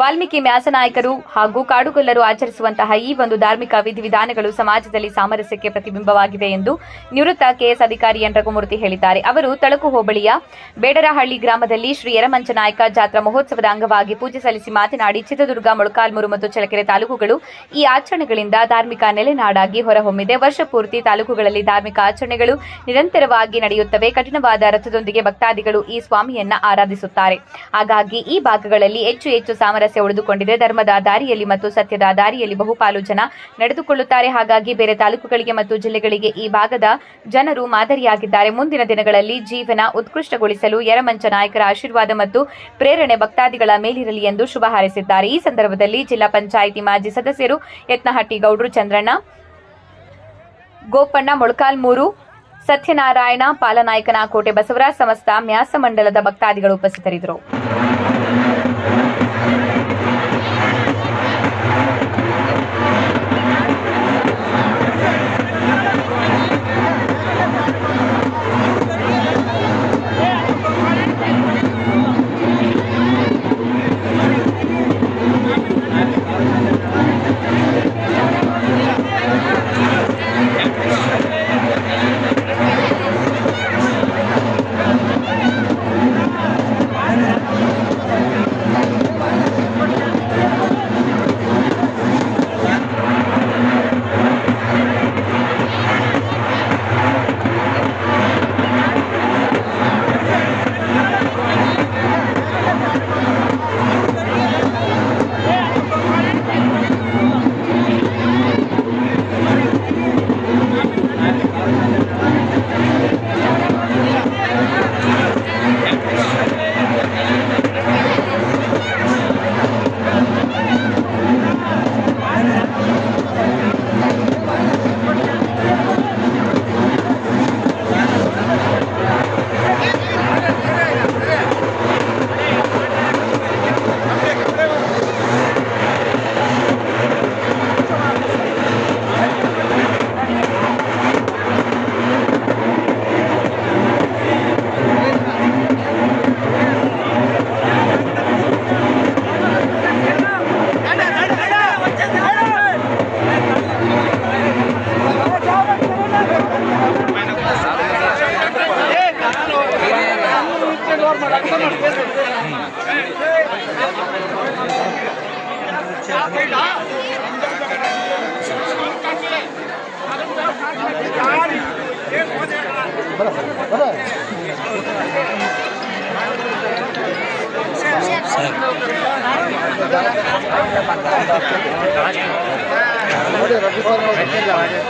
ವಾಲ್ಮೀಕಿ ಮ್ಯಾಸನಾಯಕರು ಹಾಗೂ ಕಾಡುಗೊಲ್ಲರು ಆಚರಿಸುವಂತಹ ಈ ಒಂದು ಧಾರ್ಮಿಕ ವಿಧಿವಿಧಾನಗಳು ಸಮಾಜದಲ್ಲಿ ಸಾಮರಸ್ಯಕ್ಕೆ ಪ್ರತಿಬಿಂಬವಾಗಿದೆ ಎಂದು ನಿವೃತ್ತ ಕೆಎಸ್ ಅಧಿಕಾರಿ ಎನ್ ರಘುಮೂರ್ತಿ ಹೇಳಿದ್ದಾರೆ. ಅವರು ತಳಕು ಹೋಬಳಿಯ ಬೇಡರಹಳ್ಳಿ ಗ್ರಾಮದಲ್ಲಿ ಶ್ರೀ ಯರಮಂಚನಾಯಕ ಜಾತ್ರಾ ಮಹೋತ್ಸವದ ಅಂಗವಾಗಿ ಪೂಜೆ ಸಲ್ಲಿಸಿ ಮಾತನಾಡಿ, ಚಿತ್ರದುರ್ಗ, ಮೊಳಕಾಲ್ಮೂರು ಮತ್ತು ಚಳ್ಳಕೆರೆ ತಾಲೂಕುಗಳು ಈ ಆಚರಣೆಗಳಿಂದ ಧಾರ್ಮಿಕ ನೆಲೆನಾಡಾಗಿ ಹೊರಹೊಮ್ಮಿದೆ. ವರ್ಷ ಪೂರ್ತಿ ತಾಲೂಕುಗಳಲ್ಲಿ ಧಾರ್ಮಿಕ ಆಚರಣೆಗಳು ನಿರಂತರವಾಗಿ ನಡೆಯುತ್ತವೆ. ಕಠಿಣವಾದ ರಥದೊಂದಿಗೆ ಭಕ್ತಾದಿಗಳು ಈ ಸ್ವಾಮಿಯನ್ನ ಆರಾಧಿಸುತ್ತಾರೆ. ಹಾಗಾಗಿ ಈ ಭಾಗಗಳಲ್ಲಿ ಹೆಚ್ಚು ಹೆಚ್ಚು ಸಾಮರಸ್ಯ ಉಳಿದುಕೊಂಡಿದೆ. ಧರ್ಮದ ದಾರಿಯಲ್ಲಿ ಮತ್ತು ಸತ್ಯದ ದಾರಿಯಲ್ಲಿ ಬಹುಪಾಲು ಜನ ನಡೆದುಕೊಳ್ಳುತ್ತಾರೆ. ಹಾಗಾಗಿ ಬೇರೆ ತಾಲೂಕುಗಳಿಗೆ ಮತ್ತು ಜಿಲ್ಲೆಗಳಿಗೆ ಈ ಭಾಗದ ಜನರು ಮಾದರಿಯಾಗಿದ್ದಾರೆ. ಮುಂದಿನ ದಿನಗಳಲ್ಲಿ ಜೀವನ ಉತ್ಕೃಷ್ಟಗೊಳಿಸಲು ಯರಮಂಚ ನಾಯಕರ ಆಶೀರ್ವಾದ ಮತ್ತು ಪ್ರೇರಣೆ ಭಕ್ತಾದಿಗಳ ಮೇಲಿರಲಿ ಎಂದು ಶುಭ ಹಾರೈಸಿದ್ದಾರೆ. ಈ ಸಂದರ್ಭದಲ್ಲಿ ಜಿಲ್ಲಾ ಪಂಚಾಯಿತಿ ಮಾಜಿ ಸದಸ್ಯರು ಯತ್ನಹಟ್ಟಿ ಗೌಡ್ರು, ಚಂದ್ರಣ್ಣ, ಗೋಪಣ್ಣ, ಮೊಳಕಾಲ್ಮೂರು, ಸತ್ಯನಾರಾಯಣ ಪಾಲನಾಯಕನ ಕೋಟೆ ಬಸವರಾಜ್, ಸಮಸ್ತ ಮ್ಯಾಸ ಮಂಡಲದ ಭಕ್ತಾದಿಗಳು ಉಪಸ್ಥಿತರಿದ್ದರು.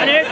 अरे